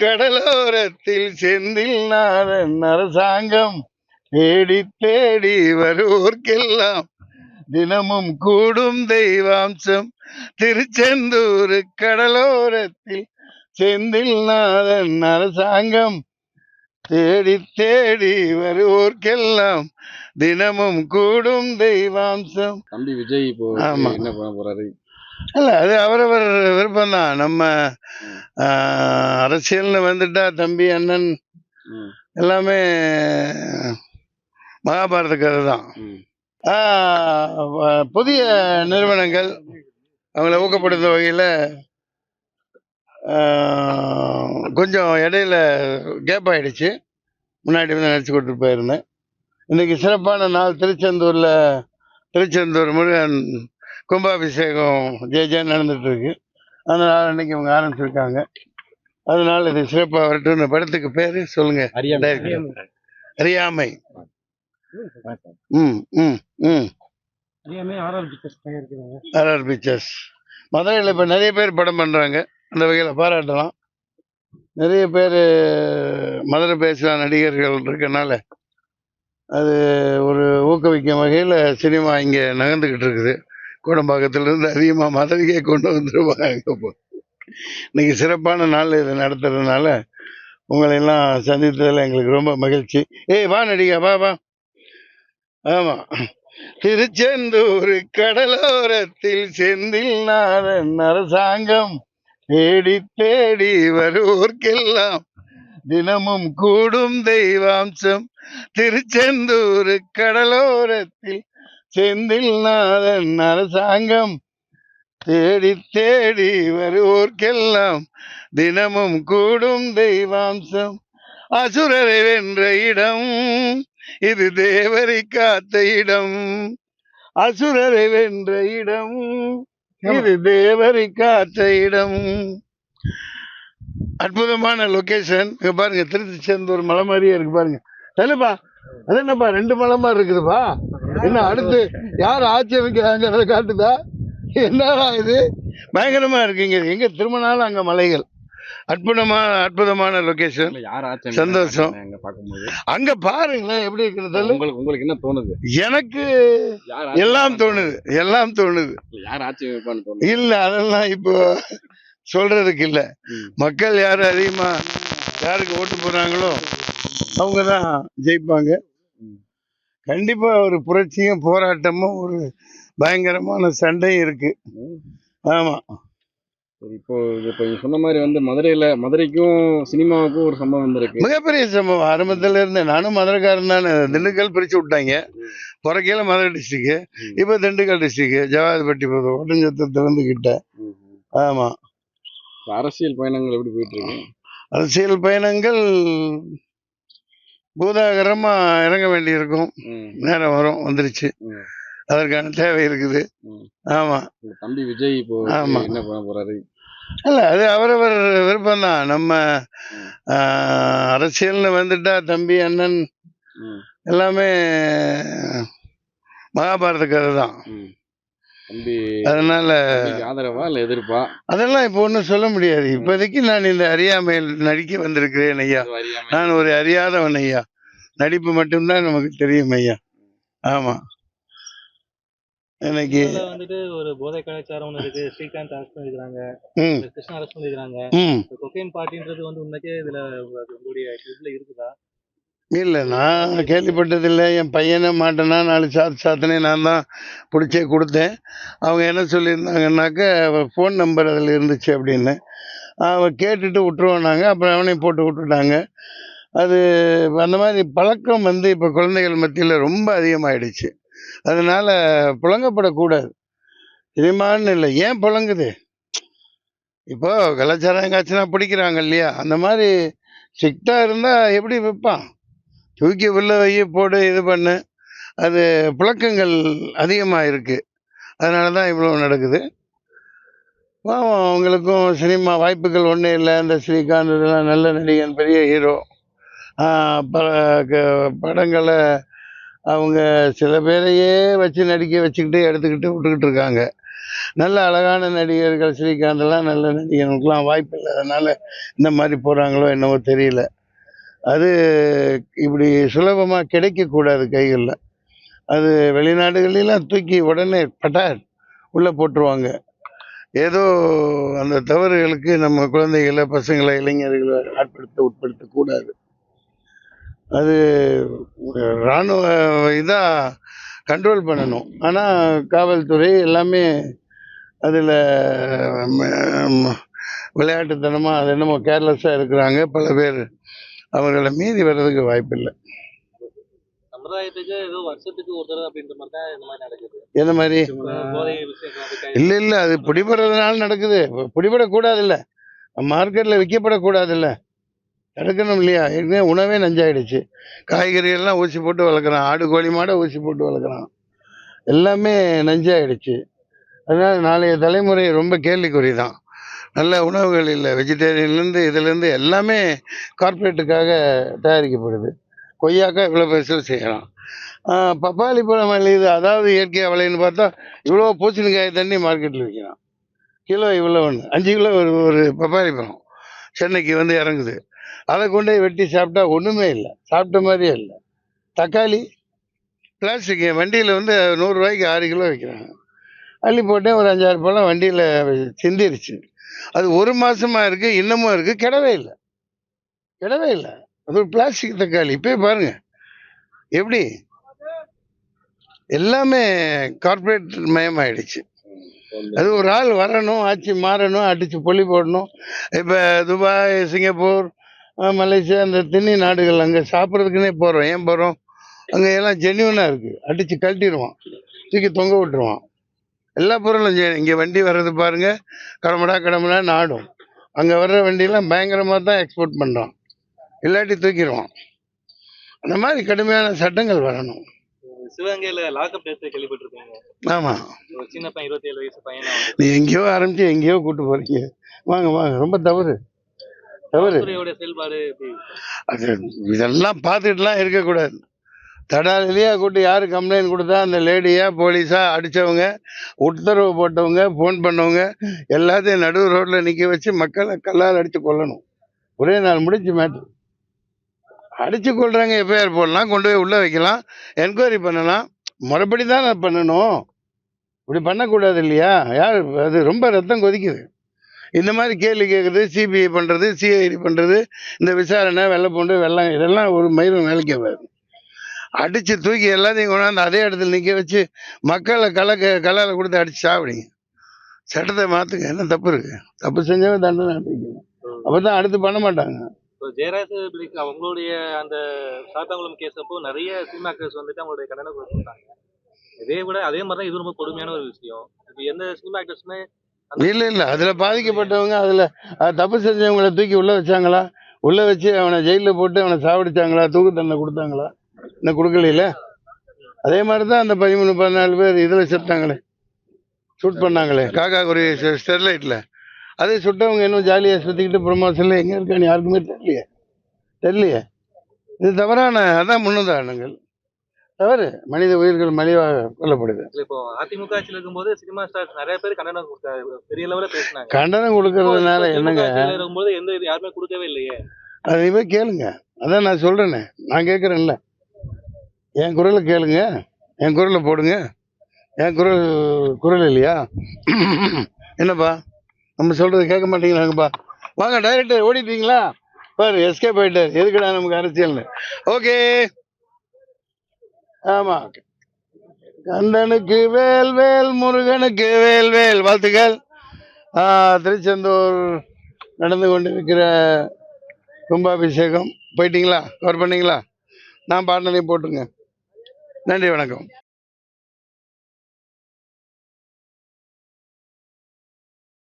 கடலோரத்தில் செந்தில் நாதன் அரசாங்கம். தேடி தேடி வருவோர்க்கெல்லாம் தினமும் கூடும் தெய்வாம்சம். திருச்செந்தூர் கடலோரத்தில் செந்தில் நாதன் அரசாங்கம். தேடி தேடி வருவோர்க்கெல்லாம் தினமும் கூடும் தெய்வாம்சம். தம்பி விஜய் இப்போ. என்ன பண்ண போறாரு? இல்ல அது அவரவர் விருப்பம்தான். நம்ம ஆஹ், அரசியல்னு வந்துட்டா தம்பி அண்ணன் எல்லாமே மகாபாரத கதை தான் புதிய நிறுவனங்கள் அவங்கள ஊக்கப்படுத்தும் வகையில் கொஞ்சம் இடையில கேப் ஆயிடுச்சு. முன்னாடி வந்து நடிச்சு கொடுத்துட்டு போயிருந்தேன். இன்னைக்கு சிறப்பான நாள் திருச்செந்தூரில் திருச்செந்தூர் முருகன் கும்பாபிஷேகம் ஜே ஜே நடந்துட்டு இருக்கு அதனால இன்னைக்கு இவங்க ஆரம்பிச்சிருக்காங்க. அதனால இது சிறப்பாக வரட்டும். இந்த படத்துக்கு பேரு சொல்லுங்க. அறியாமை. ம் ம் ம் ஆர்ஆர் பிக்சர்ஸ் மதுரையில் இப்போ நிறைய பேர் படம் பண்ணுறாங்க அந்த வகையில் பாராட்டலாம். நிறைய பேர் மதுரை பேசுகிற நடிகர்கள் இருக்கனால அது ஒரு ஊக்குவிக்கும் வகையில் சினிமா இங்கே நகர்ந்துக்கிட்டு இருக்குது. கோடம்பாக்கத்துலேருந்து அதிகமாக மதுரைக்கே கொண்டு வந்துருவாங்க இப்போ இன்னைக்கு சிறப்பான நாள் இதை நடத்துறதுனால உங்களை எல்லாம் சந்தித்ததில் எங்களுக்கு ரொம்ப மகிழ்ச்சி. ஏய் வா நடிகா வா வா. ஆமாம் திருச்செந்தூர் கடலோரத்தில் செந்தில் நாதன் அரசாங்கம் தேடி தேடி வருவோர்க்கெல்லாம் தினமும் கூடும் தெய்வாம்சம். திருச்செந்தூர் கடலோரத்தில் செந்தில் நாதன் அரசாங்கம். தேடி தேடி வருவோர்க்கெல்லாம் தினமும் கூடும் தெய்வாம்சம். அசுரரை வென்ற இடம் இது தேவரை காத்த இடம். அசுரரை வென்ற இடம் இது தேவரை காத்த இடம். அற்புதமான லொகேஷன் இங்க பாருங்க திருச்செந்தூர் மலை மாதிரியே இருக்கு பாருங்க. சொல்லுப்பா அது என்னப்பா ரெண்டு மலை மாதிரி இருக்குதுப்பா? என்ன அடுத்து யார் ஆட்சி வைக்கிறாங்கிறத காட்டுதா? என்னடா இது? பயங்கரமா இருக்குங்க. எங்க திரும்பினாலும் அங்க மலைகள். அற்புதமான அற்புதமான லொகேஷன் சந்தோஷம். அங்க பாருங்களேன் எப்படி இருக்கிறது உங்களுக்கு உங்களுக்கு என்ன தோணுது? எனக்கு எல்லாம் தோணுது எல்லாம் தோணுது. இல்ல, அதெல்லாம் இப்போ சொல்றதுக்கு இல்ல. மக்கள் யாரு அதிகமா யாருக்கு ஓட்டு போறாங்களோ அவங்க தான் ஜெயிப்பாங்க. ம். கண்டிப்பா ஒரு புரட்சியும் போராட்டமும் ஒரு பயங்கரமான சண்டையும் இருக்கு. ம். ஆமா. சரி, இப்போ இப்போ சொன்ன மாதிரி வந்து மதுரையில மதுரைக்கும் சினிமாவுக்கும் ஒரு சம்பவம் வந்திருக்கு. மிகப்பெரிய சம்பவம். ஆரம்பத்துல இருந்து நானும் மதுரைக்காரன் தானே. திண்டுக்கல் பிரிச்சு விட்டாங்க. பிறக்கையில மதுரை டிஸ்ட்ரிக்ட் ம். இப்போ திண்டுக்கல் டிஸ்ட்ரிக்ட் ஜவாதிபட்டி போதும் ஒட்டஞ்சத்திலிருந்து கிட்ட. ம், ம். ஆமா. இப்ப அரசியல் பயணங்கள் எப்படி போயிட்டு இருக்கு? அரசியல் பயணங்கள் பூதாகரமா இறங்க வேண்டியிருக்கும். ம், நேரம் வரும் வந்துருச்சு. அதற்கான தேவை இருக்குது. ம். ஆமா. உங்க தம்பி விஜய் இப்போ ஆமா. என்ன பண்ண போறாரு? இல்ல அது அவரவர் விருப்பம்தான் நம்ம ம். ஆஹ், அரசியல்னு வந்துட்டா தம்பி அண்ணன் எல்லாமே மகாபாரத கதை தான் அதனால ஆதரவா இல்ல எதிர்ப்பா? அதெல்லாம் இப்போ ஒன்றும் சொல்ல முடியாது. இப்போதைக்கு நான் இந்த அறியாமையில் நடிக்க வந்திருக்கிறேன் ஐயா. நான் ஒரு அறியாதவன் ஐயா. நடிப்பு மட்டும்தான் நமக்கு தெரியும் ஐயா. ஆமா. இதுல வந்துட்டு ஒரு போதை கலாச்சாரம் ஒண்ணு இருக்கு. ஸ்ரீகாந்த் அரசு பண்ணிருக்காங்க கிருஷ்ணா அரசு பண்ணிருக்காங்க கொக்கைன் பார்ட்டின்றது வந்து உண்மைக்கே இதுல உங்களுடைய இதுல இருக்குதா? இல்லை நான் கேள்விப்பட்டதில்லை. என் பையனை மாட்டேனா? நாலு சாத்து சாத்தனே நான் தான் பிடிச்சே கொடுத்தேன். அவங்க என்ன சொல்லியிருந்தாங்கன்னாக்க ஃபோன் நம்பர் அதில் இருந்துச்சு அப்படின்னு. அவன் கேட்டுட்டு விட்டுருவோன்னாங்க. அப்புறம் அவனையும் போட்டு விட்டுட்டாங்க. அது அந்த மாதிரி பழக்கம் வந்து இப்போ குழந்தைகள் மத்தியில் ரொம்ப அதிகமாகிடுச்சு அதனால் புழங்கப்படக்கூடாது. சினிமான்னு இல்லை. ஏன் புழங்குது? இப்போ கலாச்சாரம் எங்காச்சுன்னா பிடிக்கிறாங்க இல்லையா? அந்த மாதிரி ஸ்ட்ரிக்டாக இருந்தால் எப்படி விற்பான் தூக்கி உள்ள வை போடு இது பண்ணு. அது புழக்கங்கள் அதிகமாக இருக்குது அதனால தான் இவ்வளோ நடக்குது. பாவம் அவங்களுக்கும் சினிமா வாய்ப்புகள் ஒன்றும் இல்லை. இந்த ஸ்ரீகாந்த் இதெல்லாம் நல்ல நடிகன் பெரிய ஹீரோ. பல க- படங்களை அவங்க சில பேரையே வச்சு நடிக்க வச்சுக்கிட்டு எடுத்துக்கிட்டு விட்டுக்கிட்டு இருக்காங்க நல்ல அழகான நடிகர்கள் ஸ்ரீகாந்த்லாம் நல்ல நடிகர்களுக்கெல்லாம் வாய்ப்பு இல்லாதனால இந்த மாதிரி போகிறாங்களோ என்னவோ தெரியல. அது இப்படி சுலபமாக கிடைக்கக்கூடாது கைகளில். அது வெளிநாடுகளிலாம் தூக்கி உடனே பட்டார் உள்ளே போட்டுருவாங்க. ஏதோ அந்த தவறுகளுக்கு நம்ம குழந்தைகளை பசங்களை இளைஞர்களை ஆட்படுத்த உட்படுத்தக்கூடாது. அது இராணுவ இதாக கண்ட்ரோல் பண்ணணும். ஆனால் காவல்துறை எல்லாமே அதில் விளையாட்டுத்தனமாக அது என்னமோ கேர்லெஸ்ஸாக இருக்கிறாங்க. பல பேர் அவர்களை மீறி வர்றதுக்கு வாய்ப்பில்லை. அப்படின்ற மாதிரி இல்லை இல்லை அது பிடிபடுறதுனால நடக்குது. பிடிபடக்கூடாதுல்ல. மார்க்கெட்டில் விற்கப்படக்கூடாதுல்ல தடுக்கணும் இல்லையா? ஏற்கனவே உணவே நஞ்சாயிடுச்சு. காய்கறி எல்லாம் ஊசி போட்டு வளர்க்குறான். ஆடு கோழி மாடை ஊசி போட்டு வளர்க்குறான். எல்லாமே நஞ்சாயிடுச்சு. அதனால நாளைய தலைமுறை ரொம்ப கேள்விக்குறி தான் நல்ல உணவுகள் இல்லை வெஜிடேரியன்லேருந்து இதுலேருந்து எல்லாமே கார்ப்பரேட்டுக்காக தயாரிக்கப்படுது. கொய்யாக்காய் இவ்வளோ பெருசாக செய்யலாம். பப்பாளி பழம் விளையுது. அதாவது இயற்கையாக விளையுன்னு பார்த்தா இவ்வளோ பூசணிக்காய் தண்ணி மார்க்கெட்டில் விற்கிறான். கிலோ இவ்வளோ ஒன்று. அஞ்சு கிலோ ஒரு ஒரு பப்பாளி பழம். சென்னைக்கு வந்து இறங்குது. அதை கொண்டு போய் வெட்டி சாப்பிட்டா ஒன்றுமே இல்லை. சாப்பிட்ட மாதிரியே இல்லை. தக்காளி பிளாஸ்டிக் வண்டியில் வந்து நூறுரூவாய்க்கு ஆறு கிலோ விற்கிறாங்க. அள்ளி போட்டேன் ஒரு அஞ்சாறு பழம் வண்டியில் சிந்திருச்சு. அது ஒரு மாசமா இருக்கு இன்னமும் இருக்கு கிடவே இல்லை. கிடவே இல்லை. அது ஒரு பிளாஸ்டிக் தக்காளி. இப்பயே பாருங்க. எப்படி? எல்லாமே கார்ப்பரேட் மயமாயிடுச்சு. அது ஒரு ஆள் வரணும் ஆட்சி மாறணும் அடிச்சு பொலி போடணும். இப்போ துபாய் சிங்கப்பூர் மலேசியா அந்த திண்ணி நாடுகள் அங்கே சாப்பிட்றதுக்குன்னே போகிறோம் ஏன் போகிறோம் அங்கே எல்லாம் ஜென்யூனாக இருக்குது அடித்து கழட்டிடுவான். தூக்கி தொங்க விட்டுருவான். எல்லா பொருளும் இங்கே வண்டி வர்றது பாருங்க. கடமடா கடமடா நாடும். அங்கே வர்ற வண்டியெல்லாம் பயங்கரமாக தான் எக்ஸ்போர்ட் பண்ணுறான் இல்லாட்டி தூக்கிடுவான் அந்த மாதிரி கடுமையான சட்டங்கள் வரணும். சிவகங்கையில லாக்அப் டேட் கேள்விப்பட்டிருக்கீங்க. ஆமாம் ஒரு சின்ன பையன் இருபத்தி ஏழு வயசு பையனா? வந்து நீ எங்கேயோ ஆரம்பிச்சு எங்கேயோ கூட்டு போறீங்க. வாங்க வாங்க. ரொம்ப தவறு. தவறு. செயல்பாடு அது இதெல்லாம் பார்த்துட்டுலாம் இருக்கக்கூடாது. தடாலிலேயே கூட்டு யார் கம்ப்ளைண்ட் கொடுத்தா அந்த லேடியாக போலீஸாக அடித்தவங்க உத்தரவு போட்டவங்க ஃபோன் பண்ணவங்க எல்லாத்தையும் நடுவு ரோட்டில் நிற்க வச்சு மக்களை கல்லால் அடித்து கொல்லணும். ஒரே நாள் முடிஞ்சு மேட்ரு அடித்து கொள்கிறாங்க எஃப்ஐஆர் போடலாம் கொண்டு போய் உள்ளே வைக்கலாம். என்கொயரி பண்ணலாம். முறைப்படி தான் நான் பண்ணணும். இப்படி பண்ணக்கூடாது இல்லையா? யார் அது ரொம்ப ரத்தம் கொதிக்குது. இந்த மாதிரி கேள்வி கேட்குறது சிபிஐ பண்ணுறது சிஐடி பண்ணுறது இந்த விசாரணை வெள்ளை பூண்டு வெள்ளம் இதெல்லாம் ஒரு மயிரும் வேலைக்கு வரும் அடித்து தூக்கி எல்லாத்தையும் கொண்டாந்து அதே இடத்துல நிற்க வச்சு மக்களை கலக்க கலால் கொடுத்து அடித்து சாப்பிடுங்க. சட்டத்தை மாற்றுங்க என்ன தப்பு இருக்கு? தப்பு செஞ்சவன் தண்டனை அனுப்பிக்கணும் அப்போ தான் அடுத்து பண்ண மாட்டாங்க. ஜெயராஜ் அவங்களுடைய அந்த சாத்தாங்குளம் கேஸ் அப்போ நிறைய சினிமா கேஸ் வந்துட்டு அவங்களுடைய கண்டனம் கொடுத்துருக்காங்க இதே விட அதே மாதிரி தான் இது ரொம்ப கொடுமையான ஒரு விஷயம். இப்போ எந்த சினிமா ஆக்டர்ஸுமே இல்லை இல்லை. அதில் பாதிக்கப்பட்டவங்க அதில் தப்பு செஞ்சவங்கள தூக்கி உள்ளே வச்சாங்களா? உள்ளே வச்சு அவனை ஜெயிலில் போட்டு அவனை சாவடிச்சாங்களா? தூக்கு தண்டனை கொடுத்தாங்களா? இன்னும் கொடுக்கலையில? அதே மாதிரி தான் அந்த பதிமூணு பதினாலு பேர் இதில் செத்தாங்களே ஷூட் பண்ணாங்களே. காக்கா குறி ஸ்டெர்லைட்டில் அதே சுட்டவங்க இன்னும் ஜாலியாக சுற்றிக்கிட்டு ப்ரொமோஷனில் எங்கே இருக்கான்னு யாருக்குமே தெரியலையே. தெரியலையே. இது தவறான அதான் முன்னுதாரணங்கள். தவறு. மனித உயிர்கள் மலிவாக கொல்லப்படுது. இல்ல இப்போ அதிமுக ஆட்சியில் இருக்கும்போது சினிமா ஸ்டார்ஸ் நிறைய பேர் கண்டனம் கொடுத்தாங்க. பெரிய லெவலில் பேசினாங்க. கண்டனம் கொடுக்கறதுனால என்னங்க? இருக்கும்போது எந்த இது யாருமே கொடுக்கவே இல்லையே. அதை போய் கேளுங்க. அதான் நான் சொல்கிறேனே நான் கேட்குறேன்ல என் குரலை கேளுங்க. என் குரலை போடுங்க. என் குரல் குரல் இல்லையா? என்னப்பா? நம்ம சொல்கிறது கேட்க மாட்டேங்கிறாங்கப்பா வாங்க டைரக்டர் ஓடிட்டீங்களா? பாரு எஸ்கேப் போயிட்டார் எதுக்குடா நமக்கு அரசியல்னு? ஓகே ஆமாம் கந்தனுக்கு வேல் வேல். முருகனுக்கு வேல் வேல். வாழ்த்துக்கள். திருச்செந்தூர் நடந்து கொண்டிருக்கிற கும்பாபிஷேகம். போயிட்டீங்களா? கவர் பண்ணீங்களா? நான் பாட்டனையும் போட்டுருங்க. நன்றி வணக்கம்.